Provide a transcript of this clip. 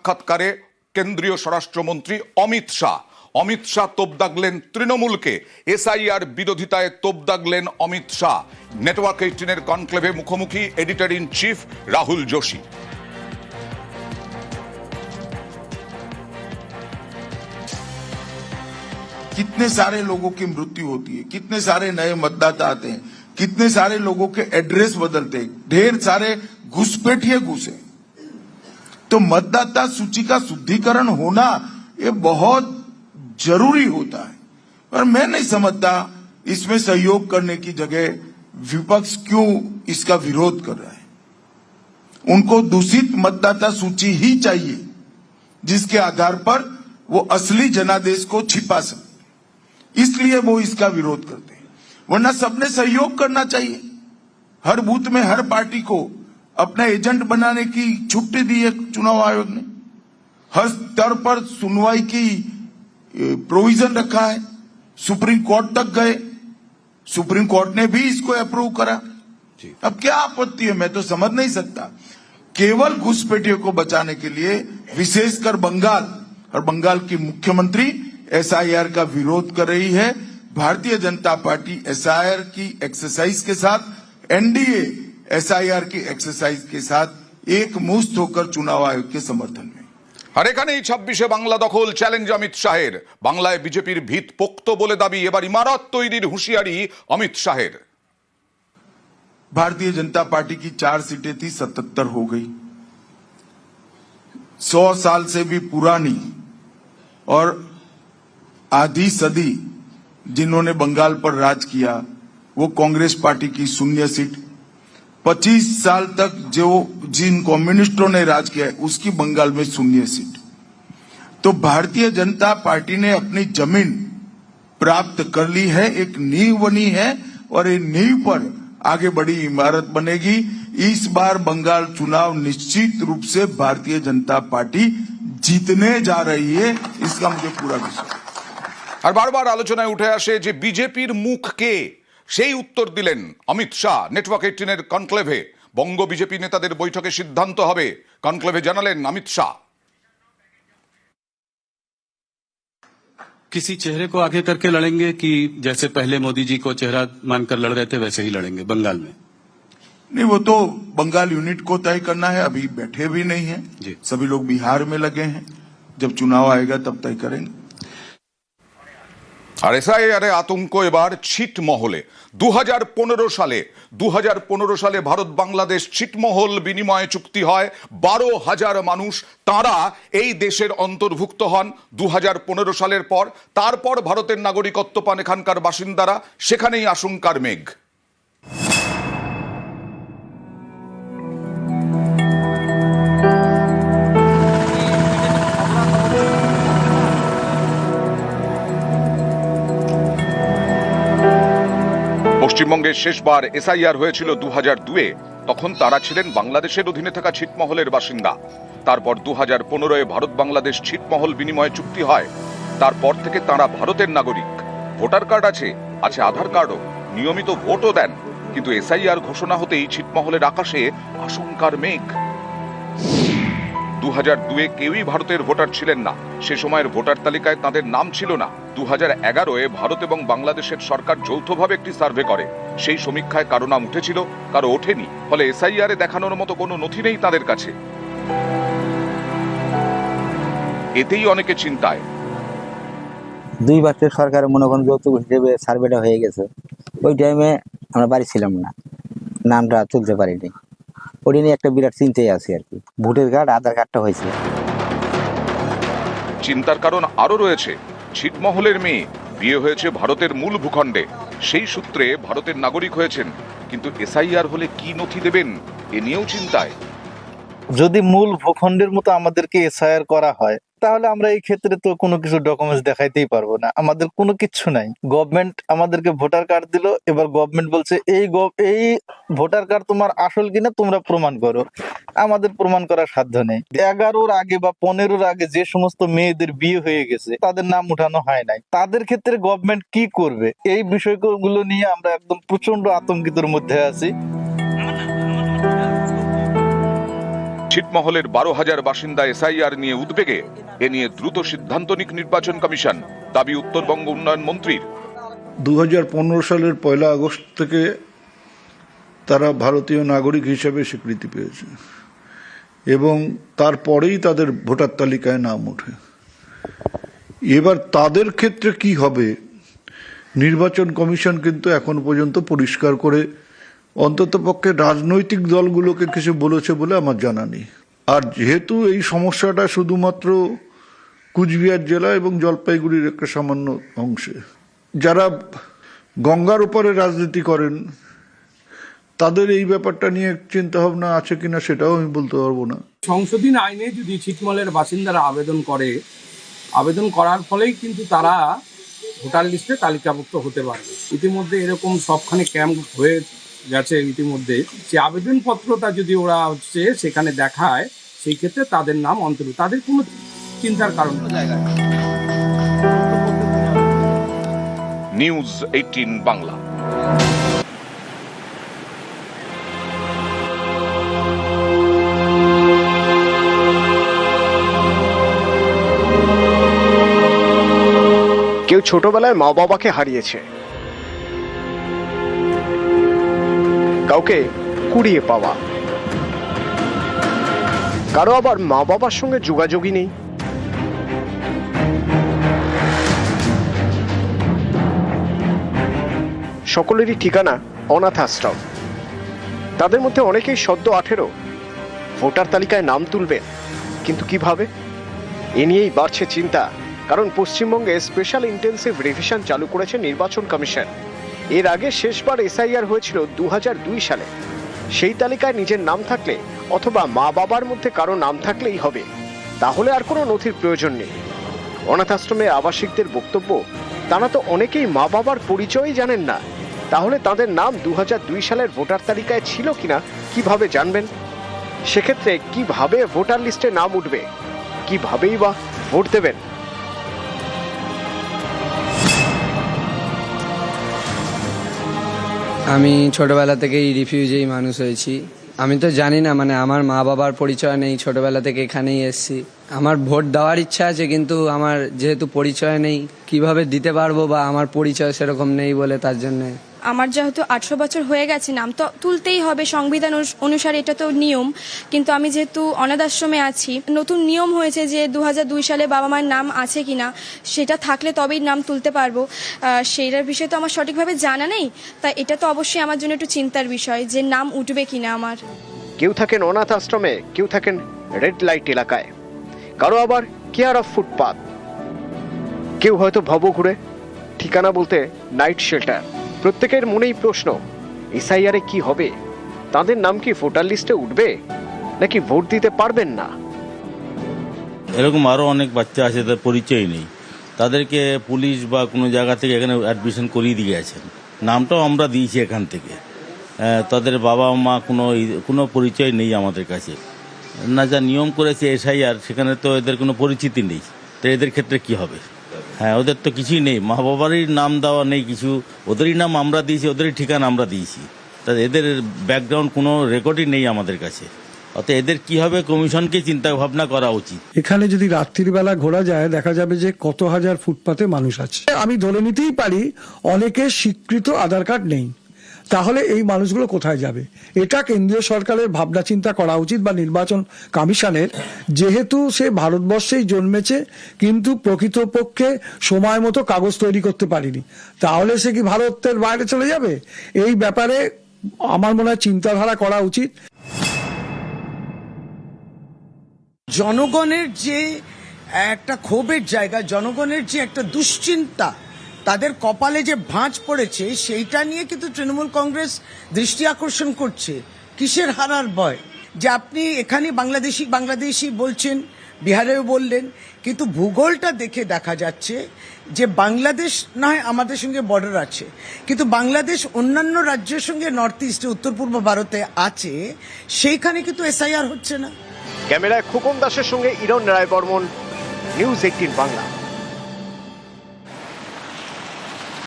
সাক্ষাৎকারে কেন্দ্রীয় স্বরাষ্ট্রমন্ত্রী অমিত শাহ অমিত শাহ তোপ দাগলেন তৃণমূলকে এসআইআর বিরোধিতায় তোপ দাগলেন অমিত শাহ নেটওয়ার্ক এইটিনের কনক্লেভে মুখোমুখি editor in chief Rahul Joshi कितने सारे लोगों की मृत्यु होती है कितने सारे नए मतदाता आते हैं कितने सारे लोगों के एड्रेस बदलते हैं ढेर सारे घुसपैठिए घुसे तो मतदाता सूची का शुद्धिकरण होना ये बहुत ज़रूरी होता है। पर मैं नहीं समझता इसमें सहयोग करने की जगह विपक्ष क्यों इसका विरोध कर रहा है। उनको दूषित मतदाता सूची ही चाहिए, जिसके आधार पर वो असली जनादेश को छिपा सकते इसलिए वो इसका विरोध करते हैं। वरना सबने सहयोग करना चाहिए। हर बूथ में हर पार्टी को अपना एजेंट बनाने की छुट्टी दी है चुनाव आयोग ने। हर स्तर पर सुनवाई की प्रोविज़न रखा है। सुप्रीम कोर्ट तक गए। सुप्रीम कोर्ट ने भी इसको अप्रूव करा। अब क्या आपत्ति है? मैं तो समझ नहीं सकता। केवल घुसपैठियों को बचाने के लिए विशेषकर बंगाल और बंगाल की मुख्यमंत्री एसआईआर का विरोध कर रही है। भारतीय जनता पार्टी एसआईआर की एक्सरसाइज के साथ एनडीए एसआईआर की एक्सरसाइज के साथ एक मुस्त होकर चुनाव आयोग के समर्थन में আর এখানেই ছাব্বিশে বাংলা দখল চ্যালেঞ্জ অমিত শাহের বাংলায় বিজেপির ভিত পোক্ত বলে দাবি এবার ইমারত তৈরির হুঁশিয়ারি অমিত শাহের भारतीय जनता पार्टी की चार सीटें थी सतहत्तर हो गई सौ साल से भी पुरानी और आधी सदी जिन्होंने बंगाल पर राज किया वो कांग्रेस पार्टी की शून्य सीट 25 साल तक जो जिन कम्युनिस्टों ने राज किया है उसकी बंगाल में शून्य सीट तो भारतीय जनता पार्टी ने अपनी जमीन प्राप्त कर ली है एक नींव बनी है और ये नींव पर आगे बड़ी इमारत बनेगी इस बार बंगाल चुनाव निश्चित रूप से भारतीय जनता पार्टी जीतने जा रही है इसका मुझे पूरा विश्वास है। আর বারবার আলোচনায় উঠে আসে যে বিজেপির মুখ কে সেই উত্তর দিলেন অমিত শাহ নেটওয়ার্ক এইটিনের কনক্লেভে বঙ্গ বিজেপি নেতাদের বৈঠকে সিদ্ধান্ত হবে কনক্লেভে জানালেন অমিত শাহ किसी चेहरे को आगे करके लड़ेंगे कि जैसे पहले मोदी जी को चेहरा मानकर लड़ रहे थे वैसे ही लड़ेंगे बंगाल में नहीं वो तो बंगाल यूनिट को तय करना है अभी बैठे भी नहीं है जी। सभी लोग बिहार में लगे हैं जब चुनाव आएगा तब तय करेंगे আর এসআইআরে আতঙ্ক এবার ছিটমহলে। দু হাজার পনেরো সালে দু হাজার পনেরো সালে ভারত বাংলাদেশ ছিটমহল বিনিময়ে চুক্তি হয়। বারো হাজার মানুষ তারা এই দেশের অন্তর্ভুক্ত হন দু হাজার পনেরো সালের পর। তারপর ভারতের নাগরিকত্ব পান এখানকার বাসিন্দারা। সেখানেই আশঙ্কার মেঘ। পশ্চিমবঙ্গের শেষবার এসআইআর হয়েছিল দু হাজার দুয়ে। তখন তারা ছিলেন বাংলাদেশের অধীনে থাকা ছিটমহলের বাসিন্দা। তারপর দু হাজার পনেরোয় ভারত বাংলাদেশ ছিটমহল বিনিময় চুক্তি হয়। তারপর থেকে তারা ভারতের নাগরিক। ভোটার কার্ড আছে আছে আধার কার্ডও। নিয়মিত ভোটও দেন। কিন্তু এসআইআর ঘোষণা হতেই ছিটমহলের আকাশে আশঙ্কার মেঘ। দু হাজার দুয়ে কেউই ভারতের ভোটার ছিলেন না। সে সময়ের ভোটার তালিকায় তাদের নাম ছিল না। দু হাজার এগারোয় ভারত এবং বাংলাদেশের সরকার যৌথভাবে একটি সার্ভে করে। সেই সমীক্ষায় কারও নাম উঠেছিল কারও ওঠেনি। ফলে এসআইআর এ দেখানোর মতো কোনো নথি নেই তাদের কাছে। এতেই অনেকে চিন্তায়। দুই বছর সরকার মনে করেন যৌতুক হিসেবে সার্ভেটা হয়ে গেছে। ওই টাইমে আমরা বাড়ি ছিলাম না। নামটা তুলতে পারিনি। ওটা নিয়ে একটা বিরাট চিন্তায় আছি আর কি। ভোটের কার্ড আধার কার্ডটা হয়েছে। চিন্তার কারণ আরও রয়েছে। ছিটমহলের মেয়ে। বিয়ে হয়েছে ভারতের মূল ভূখণ্ডে। সেই সূত্রে ভারতের নাগরিক হয়েছেন, কিন্তু এসআইআর হলে কি নথি দেবেন, এ নিয়েও চিন্তায়। যদি মূল ভূখণ্ডের মতো আমাদেরকে এসআইআর করা হয় তাহলে আমরা এই ক্ষেত্রে তো কোনো কিছু ডকুমেন্টস দেখাইতেই পারব না। আমাদের কোনো কিছু নাই। গভর্নমেন্ট আমাদেরকে ভোটার কার্ড দিল, এবার গভর্নমেন্ট বলছে, এই এই ভোটার কার্ড তোমার আসল কিনা তোমরা প্রমাণ করো। আমাদের প্রমাণ করার সাধ্য নেই। এগারোর আগে বা পনেরোর আগে যে সমস্ত মেয়েদের বিয়ে হয়ে গেছে, তাদের নাম উঠানো হয় নাই। তাদের ক্ষেত্রে গভর্নমেন্ট কি করবে? এই বিষয়গুলো নিয়ে আমরা একদম প্রচণ্ড আতঙ্কিতর মধ্যে আছি। ছিটমহলের বারো হাজার বাসিন্দা এসআইআর নিয়ে উদ্বেগে, এ নিয়ে দ্রুত সিদ্ধান্ত নিক নির্বাচন কমিশন, দাবি উত্তরবঙ্গ উন্নয়ন মন্ত্রীর। দুহাজার পনেরো সালের পয়লা আগস্ট থেকে তারা ভারতীয় নাগরিক হিসেবে স্বীকৃতি পেয়েছে এবং তারপরেই তাদের ভোটার তালিকায় নাম ওঠে। এবার তাদের ক্ষেত্রে কি হবে, নির্বাচন কমিশন কিন্তু এখন পর্যন্ত পরিষ্কার করে অন্তত পক্ষে রাজনৈতিক দলগুলোকে কিছু বলেছে বলে আমার জানা নেই। আর যেহেতু এই সমস্যাটা শুধুমাত্র কুচবিহার জেলা এবং জলপাইগুড়ির একটা সামান্য অংশে, যারা গঙ্গার উপরে রাজনীতি করেন, তাদের এই ব্যাপারটা নিয়ে চিন্তা ভাবনা আছে কিনা সেটাও আমি বলতে পারব না। সংশোধনী আইনে যদি ছিটমলের বাসিন্দারা আবেদন করে, আবেদন করার ফলেই কিন্তু তারা ভোটার লিস্টে তালিকাভুক্ত হতে পারবে। ইতিমধ্যে এরকম সবখানে ক্যাম্প হয়ে গেছে ইতিমধ্যে যে আবেদনপত্রটা যদি ওরা হচ্ছে সেখানে দেখায় সেই ক্ষেত্রে তাদের নাম অন্তর্ভুক্ত। তাদের কোনো চিন্তার কারণ নেই। News eighteen Bangla. কেউ ছোটবেলায় মা বাবাকে হারিয়েছে। কাউকে কুড়িয়ে পাওয়া। কারও আবার মা বাবার সঙ্গে যোগাযোগই নেই। সকলেরই ঠিকানা অনাথ আশ্রম। তাদের মধ্যে অনেকেই সদ্য আঠেরো। ভোটার তালিকায় নাম তুলবেন, কিন্তু কীভাবে? এ নিয়েই বাড়ছে চিন্তা, কারণ পশ্চিমবঙ্গে স্পেশাল ইন্টেন্সিভ রিভিশন চালু করেছে নির্বাচন কমিশন। এর আগে শেষবার এসআইআর হয়েছিল দু হাজার দুই সালে। সেই তালিকায় নিজের নাম থাকলে অথবা মা বাবার মধ্যে কারও নাম থাকলেই হবে। তাহলে আর কোনো নথির প্রয়োজন নেই। অনাথ আশ্রমে আবাসিকদের বক্তব্য, তারা তো অনেকেই মা বাবার পরিচয়ই জানেন না। তাহলে তাদের নাম দু হাজার দুই সালের ভোটার তালিকায় ছিল কিনা, কীভাবে জানবেন? সেক্ষেত্রে কীভাবে ভোটার লিস্টে নাম উঠবে? কিভাবেই বা ভোট দেবেন? আমি ছোটবেলা থেকেই রিফিউজেই মানুষ হয়েছি। আমি তো জানি না মানে আমার মা বাবার পরিচয় নেই, ছোটবেলা থেকে এখানেই এসেছি। আমার ভোট দেওয়ার ইচ্ছা আছে, কিন্তু আমার যেহেতু পরিচয় নেই, কীভাবে দিতে পারব বা আমার পরিচয় সেরকম নেই বলে তার জন্য আমার যেহেতু আঠারো বছর হয়ে গেছে নাম, তো তুলতেই হবে সংবিধান অনুস- অনুসারে, এটা তো নিয়ম। কিন্তু আমি যেহেতু অনাথ আশ্রমে আছি, নতুন নিয়ম হয়েছে যে দু সালে বাবা মায়ের নাম আছে কিনা, সেটা থাকলে তবেই নাম তুলতে পারব। সেইটার বিষয়ে তো আমার সঠিকভাবে জানা নেই, তাই এটা তো অবশ্যই আমার জন্য একটু চিন্তার বিষয় যে নাম উঠবে কিনা আমার। কেউ থাকেন অনাথ আশ্রমে, কেউ থাকেন রেড লাইট এলাকায়। কারও আবার কেয়ার অফ ফুটপাথ কেউ হয়তো ভব ঘুরে ঠিকানা বলতে নাইট শেল্টার প্রত্যেকের মনেই প্রশ্ন, এসআইআরে কি হবে? তাদের নাম কি ভোটার লিস্টে উঠবে? নাকি ভোট দিতে পারবেন না? এরকম আরও অনেক বাচ্চা আছে তার পরিচয় নেই। তাদেরকে পুলিশ বা কোনো জায়গা থেকে এখানে অ্যাডমিশন করিয়ে দিয়ে গেছেন। নামটাও আমরা দিয়েছি এখান থেকে। তাদের বাবা মা কোনো কোনো পরিচয় নেই আমাদের কাছে। না যা নিয়ম করেছে এসআইআর, সেখানে তো এদের কোনো পরিচিতি নেই। তো এদের ক্ষেত্রে কি হবে? হ্যাঁ ওদের তো কিছুই নেই। মা বাবারই নাম দেওয়া নেই কিছু। ওদেরই নাম আমরা দিয়েছি, ওদেরই ঠিকানা আমরা দিয়েছি। তা এদের ব্যাকগ্রাউন্ড কোনো রেকর্ডই নেই আমাদের কাছে। অর্থাৎ এদের কি হবে কমিশনকে চিন্তা ভাবনা করা উচিত? এখানে যদি রাত্রির বেলা ঘোরা যায়, দেখা যাবে যে কত হাজার ফুটপাতে মানুষ আছে। আমি ধরে নিতেই পারি, অনেকের স্বীকৃত আধার কার্ড নেই। তাহলে এই মানুষগুলো কোথায় যাবে? এটা কেন্দ্রীয় সরকারের ভাবনা চিন্তা করা উচিত বা নির্বাচন কমিশনের। যেহেতু সে ভারতবর্ষেই জন্মেছে, কিন্তু প্রকৃতপক্ষে সময় মতো কাগজ তৈরি করতে পারেনি। তাহলে সে কি ভারতের বাইরে চলে যাবে? এই ব্যাপারে আমার মনে হয় চিন্তাধারা করা উচিত। জনগণের যে একটা ক্ষোভের জায়গা, জনগণের যে একটা দুশ্চিন্তা তাদের কপালে যে ভাঁজ পড়েছে, সেইটা নিয়ে কিন্তু তৃণমূল কংগ্রেস দৃষ্টি আকর্ষণ করছে। কিসের হারার ভয় যে আপনি এখানে বাংলাদেশি বাংলাদেশি বলছেন, বিহারেও বললেন, কিন্তু ভূগোলটা দেখে দেখা যাচ্ছে যে বাংলাদেশ না হয় আমাদের সঙ্গে বর্ডার আছে, কিন্তু বাংলাদেশ অন্যান্য রাজ্যের সঙ্গে নর্থ ইস্টে উত্তর পূর্ব ভারতে আছে, সেইখানে কিন্তু এসআইআর হচ্ছে না। ক্যামেরায় খোকন দাসের সঙ্গে ইরন রায় বর্মন নিউজ এইটিন বাংলা।